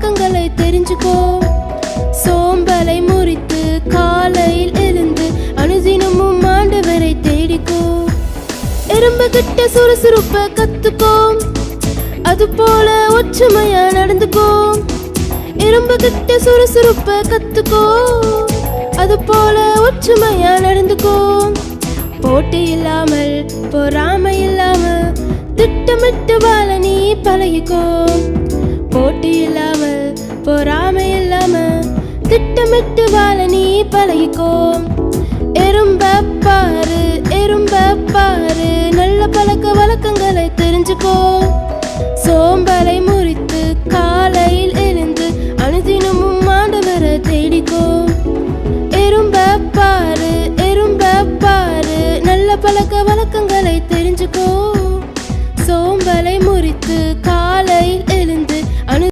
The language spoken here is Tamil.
பழக்கங்களை தெரிஞ்சுக்கோ. சோம்பலை முறித்து காலையில் எழுந்து அனுதினமும் ஆண்டவரை தேடிக்கோ. எறும்பு கிட்ட சுறுசுறுப்ப கத்துக்கோம் அது போல ஒற்றுமையா நடந்துக்கோ. எறும்பு கிட்ட சுறுசுறுப்ப கத்துக்கோ. அது போல ஒற்றுமையா நடந்துக்கோ. போட்டி இல்லாமல் பொறாமை இல்லாம திட்டமிட்டு வாழ நீ பழகிக்கோ. மெட்டு வாழ நீ பழகிக்கோ. எறும்ப பாரு எறும்ப பாரு. நல்ல பழக்க வழக்கங்களை தெரிஞ்சுக்கோ.